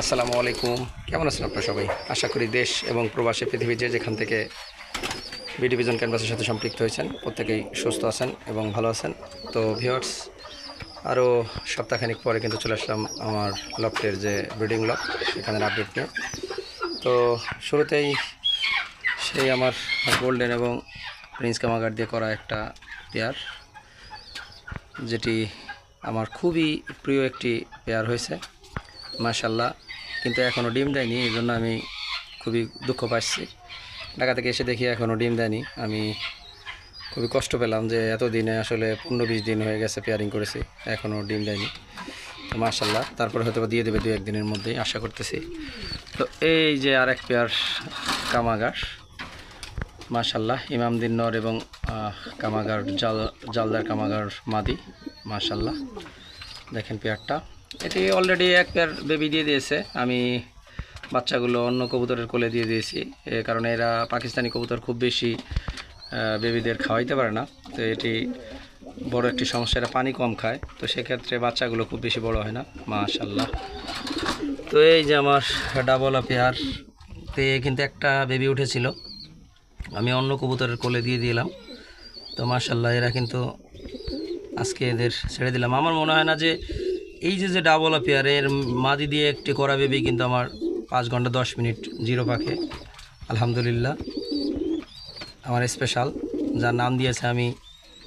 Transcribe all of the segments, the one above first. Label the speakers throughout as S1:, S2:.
S1: আসসালামু আলাইকুম। কেমন আছেন আপনারা সবাই? আশা করি দেশ এবং প্রবাসী পৃথিবী যে যেখান থেকে বিডি ভিজন ক্যানভাসের সাথে সম্পৃক্ত হয়েছেন, প্রত্যেকেই সুস্থ আছেন এবং ভালো আছেন। তো ভিওয়ার্স আরও সপ্তাহখানিক পরে কিন্তু চলে আসলাম আমার লফটের যে ব্রিডিং লক সেখানের আপডেট নিয়ে। তো শুরুতেই সেই আমার গোল্ডেন এবং প্রিন্স কামাগার দিয়ে করা একটা পেয়ার যেটি আমার খুবই প্রিয় একটি পেয়ার হয়েছে। মাশাল্লাহ কিন্তু এখনও ডিম দেয়নি, এই জন্য আমি খুবই দুঃখ পাচ্ছি। ঢাকা থেকে এসে দেখি এখনও ডিম দেয়নি। আমি খুবই কষ্ট পেলাম যে এতদিনে আসলে পনেরো বিশ দিন হয়ে গেছে পেয়ারিং করেছি এখনও ডিম দেয়নি। তো মাশাল্লাহ তারপরে হয়তো দিয়ে দেবে দু একদিনের মধ্যেই, আশা করতেছি। তো এই যে আরেক পেয়ার কামাগার মাশাল্লাহ ইমামদিন নর এবং কামাগার জাল, জালদার কামাগার মাদি মাশাল্লাহ দেখেন পেয়ারটা এটি অলরেডি এক পেয়ার বেবি দিয়ে দিয়েছে। আমি বাচ্চাগুলো অন্য কবুতরের কোলে দিয়ে দিয়েছি। এ কারণে এরা পাকিস্তানি কবুতর খুব বেশি বেবিদের খাওয়াইতে পারে না। তো এটি বড় একটি সমস্যা, এরা পানি কম খায়। তো সেক্ষেত্রে বাচ্চাগুলো খুব বেশি বড় হয় না। মাশাল্লাহ তো এই যে আমার ডাবল পেয়ার তে কিন্তু একটা বেবি উঠেছিল। আমি অন্য কবুতরের কোলে দিয়ে দিলাম। তো মাশাল্লাহ এরা কিন্তু আজকে এদের ছেড়ে দিলাম। আমার মনে হয় না যে এই যে যে ডাবল পেয়ার এর মাদি দিয়ে একটি করা বেবি কিন্তু আমার পাঁচ ঘণ্টা দশ মিনিট জিরো পাখে। আলহামদুলিল্লাহ। আমার স্পেশাল যার নাম দিয়েছে আমি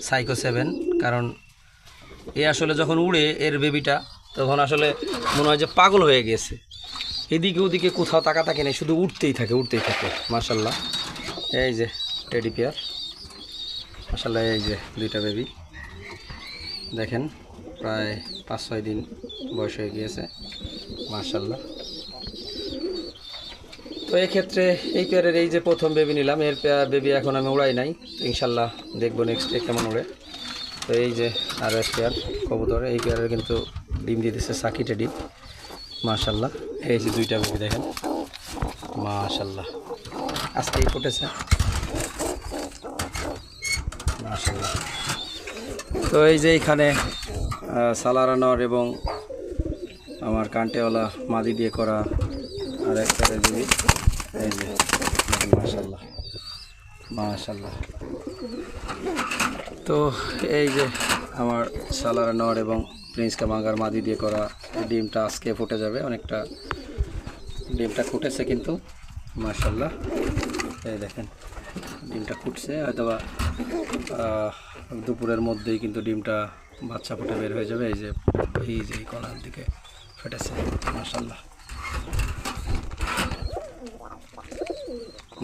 S1: সাইকো সেভেন কারণ এ আসলে যখন উড়ে এর বেবিটা তখন আসলে মনে হয় যে পাগল হয়ে গেছে। এদিকে ওদিকে কোথাও তাকা থাকে নেই, শুধু উঠতেই থাকে উঠতেই থাকে মার্শাল্লাহ এই যে টেডি পেয়ার মাসাল্লাহ এই যে দুইটা বেবি দেখেন প্রায় পাঁচ ছয় দিন বয়স হয়ে গিয়েছে মার্শাল্লাহ তো এই ক্ষেত্রে এই পেয়ারের এই যে প্রথম বেবি নিলাম এর পেয়ার বেবি এখন আমি উড়াই নাই। ইনশাল্লাহ দেখব নেক্সট কেমন উড়ে। তো এই যে আর এক পেয়ার কবুতর এই পেয়ারের কিন্তু ডিম দিয়ে দিচ্ছে সাকিটে ডিম মার্শাল্লাহ এই যে দুইটা বেবি দেখেন মাশাল্লাহ আজকেই ফুটেছে। মাশাল্লাহ তো এই যে আহ, সালারানর এবং আমার কান্টেওয়ালা মাদি দিয়ে করা আর একটা দিবি। এই যে মাশাল্লাহ মাশাল্লাহ তো এই যে আমার সালারানর এবং প্রিন্স কামাঙ্গার মাদি দিয়ে করা ডিমটা আজকে ফুটে যাবে। অনেকটা ডিমটা ফুটেছে কিন্তু মার্শাল্লাহ এই দেখেন ডিমটা ফুটছে। আহ, দুপুরের মধ্যেই কিন্তু ডিমটা বাচ্চা ফুটে বের হয়ে যাবে, এই যে এই যে কণার দিকে ফেটেছে মার্শাল্লাহ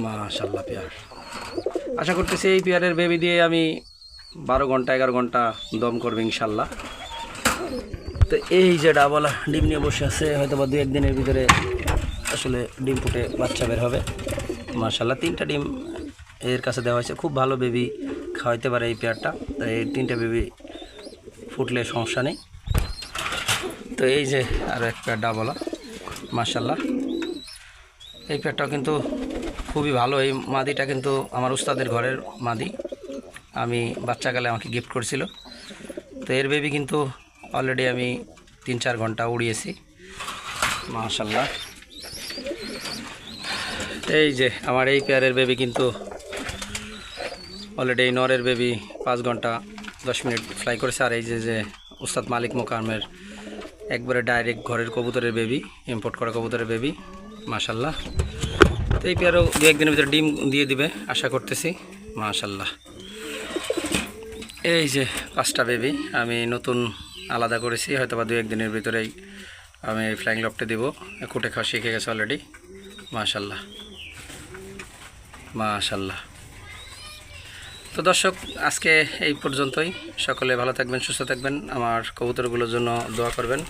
S1: মাশাল্লাহ পেয়ার। আশা করতেছি এই পেয়ারের বেবি দিয়ে আমি বারো ঘণ্টা, এগারো ঘণ্টা দম করবে ইনশাল্লাহ তো এই যে ডাবলা ডিম নিয়ে বসে আছে হয়তো বা দু একদিনের ভিতরে আসলে ডিম ফুটে বাচ্চা বের হবে। মার্শাল্লাহ তিনটা ডিম এর কাছে দেওয়া হয়েছে। খুব ভালো বেবি খাওয়াইতে পারে এই পেয়ারটা। তো এই তিনটা বেবি ফুটলে সমস্যা নেই। তো এই যে আরও এক পেয়ার ডাবলা মার্শাল্লাহ এই পেয়ারটাও কিন্তু খুবই ভালো। এই মাদিটা কিন্তু আমার উস্তাদের ঘরের মাদি। আমি বাচ্চাকালে আমাকে গিফট করেছিল। তো এর বেবি কিন্তু অলরেডি আমি তিন চার ঘণ্টা উড়িয়েছি। মাশাল্লাহ এই যে আমার এই পেয়ারের বেবি কিন্তু অলরেডি নরের বেবি পাঁচ ঘণ্টা দশ মিনিট ফ্লাই করেছে আর এই যে যে উস্তাদ মালিক মোকামের একবারে ডাইরেক্ট ঘরের কবুতরের বেবি ইম্পোর্ট করা কবুতরের বেবি মাশাল্লাহ। তো এই পেয়ারও দু একদিনের ভিতরে ডিম দিয়ে দিবে, আশা করতেছি, মাশাল্লাহ। এই যে পাঁচটা বেবি আমি নতুন আলাদা করেছি হয়তো বা দু একদিনের ভিতরেই আমি ফ্লাইং লপটে দিব। কুটে খাওয়া শিখে গেছে অলরেডি মাশাল্লাহ। মাশাল্লাহ। তো দর্শক, আজকে এই পর্যন্তই। সকলে ভালো থাকবেন, সুস্থ থাকবেন। আমার কবুতরগুলোর জন্য দোয়া করবেন।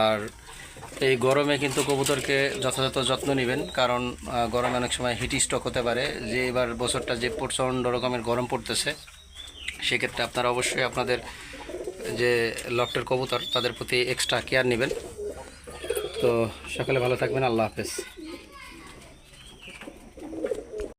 S1: আর এই গরমে কিন্তু কবুতরকে যথাযথ যত্ন নেবেন, কারণ গরমে অনেক সময় হিট স্ট্রোক হতে পারে। যে এবার বছরটা যে প্রচণ্ড রকমের গরম পড়তেছে, সেক্ষেত্রে আপনারা অবশ্যই আপনাদের যে লফটের কবুতর, তাদের প্রতি এক্সট্রা কেয়ার নেবেন। তো সকালে ভালো থাকবেন। আল্লাহ হাফেজ।